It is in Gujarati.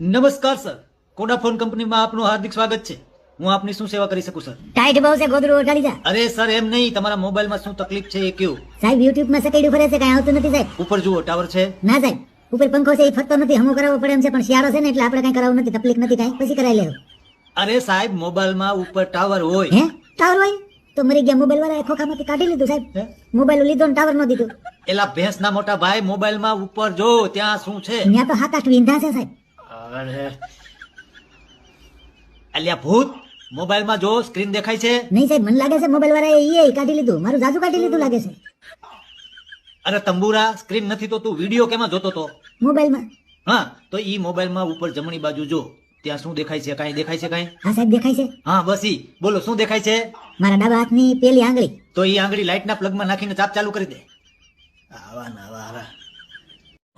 નમસ્કાર સર. કોડાફોન કંપનીમાં આપનું હાર્દિક સ્વાગત છે. હું આપની શું સેવા કરી શકું સર? ટાઈટ બહુ છે ગોદરું ઓઢાડી જા. અરે સર એમ નહીં. તમારા મોબાઈલમાં શું તકલીફ છે એ કયો? સાહેબ યુટ્યુબમાં સકેડ્યું ફરે છે કઈ આવતું નથી સાહેબ. ઉપર જુઓ ટાવર છે. ના સાહેબ. ઉપર પંખો છે એ ફરતો નથી હમો કરાવવો પડે એમ છે પણ શિયાળો છે ને એટલે આપણે કઈ કરાવવું નથી તકલીફ નથી કઈ. પછી કરાવી લેવું. અરે સાહેબ મોબાઈલમાં ઉપર ટાવર હોય. હે? ટાવર હોય? તો મરી ગયા મોબાઈલ વાળા ખોખામાંથી કાઢી લીધું સાહેબ. મોબાઈલ લીધો ને ટાવર નો દીધો. એલા ભેંસના મોટા ભાઈ મોબાઈલમાં ઉપર જો ત્યાં શું છે? ત્યાં તો હાકાશ વિંધા છે સાહેબ. અરે અલ્યા ભૂત મોબાઈલમાં જો સ્ક્રીન દેખાય છે. નહીં સાહેબ મને લાગે છે મોબાઈલ વાળા એ કાઢી લીધું. મારું જાજુ કાઢી લીધું લાગે છે. અરે તંબુરા સ્ક્રીન નથી તો તું વીડિયો કેમાં જોતો તો? મોબાઈલમાં. હા તો ઈ મોબાઈલમાં ઉપર જમણી બાજુ જો ત્યાં શું દેખાય છે કાંઈ દેખાય છે કાંઈ? હા સાહેબ દેખાય છે. હા બસ ઈ. બોલો શું દેખાય છે? મારા ડાબા હાથની પેલી આંગળી. તો ઈ આંગળી લાઇટના પ્લગમાં નાખીને ચાપ ચાલુ કરી દે. આવા ના આવા.